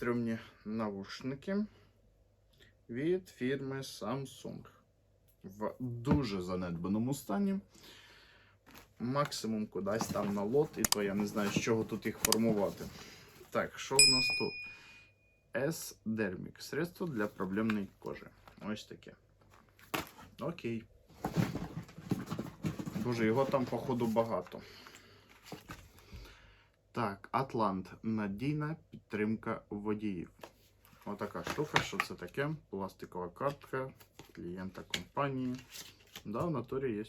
стрьомні навушники від фірми Samsung. В дуже занедбаному стані. Максимум кудись там на лот, і то я не знаю, з чого тут їх формувати. Так, що в нас тут? S-Dermic. Средство для проблемної кожи. Ось таке. Окей. Боже, його там, походу, багато. Так, Атлант. Надійна підтримка водіїв. Отака штука, що це таке? Пластикова картка клієнта компанії. Да, в натурі є.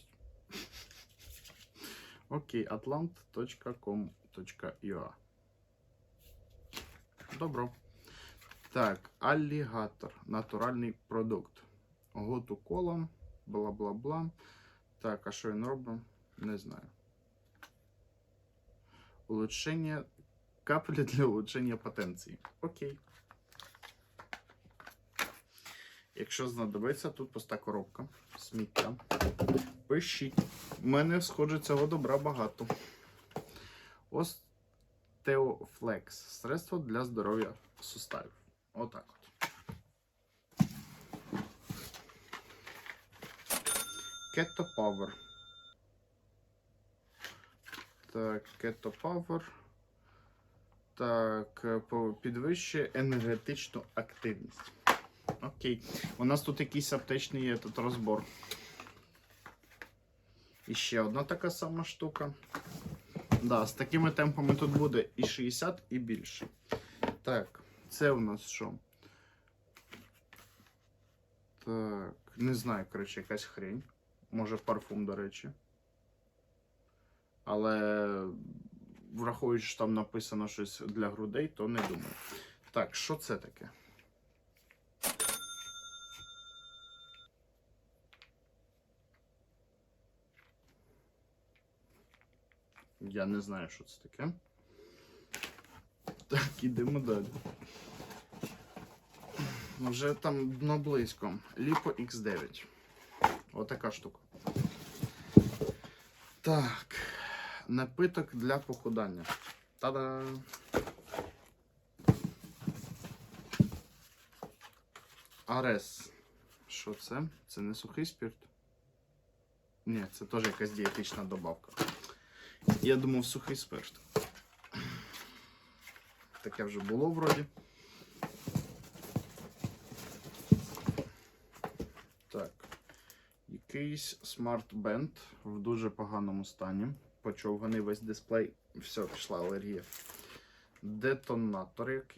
Окей, atlant.com.ua Добро. Так, алігатор. Натуральний продукт. Готу кола, бла-бла-бла. Так, а що він робить? Не знаю. Улучшення. Каплі для улучшення потенції. Окей. Якщо знадобиться, тут пуста коробка. Сміття. Пишіть. У мене, схоже, цього добра багато. Остеофлекс. Средство для здоров'я суставів. Отак от. Keto Power. Так, Keto Power. Так, е, підвищує енергетичну активність. Окей. У нас тут якийсь аптечний є тут розбор. І ще одна така сама штука. Да, з такими темпами тут буде і 60, і більше. Так, це у нас що? Так, не знаю, коротше, якась хрень. Може парфум, до речі. Але враховуючи, що там написано щось для грудей, то не думаю. Так, що це таке? Я не знаю, що це таке. Так, ідемо далі. Вже там дно близько. Lipo X9. Отака штука. Так. Напиток для похудання. Та-да! Арес. Що це? Це не сухий спирт? Ні, це теж якась дієтична добавка. Я думав сухий спирт. Таке вже було вроді. Так. Якийсь смарт-бенд в дуже поганому стані. Почовганий весь дисплей. Все, пішла алергія. Детонатор який.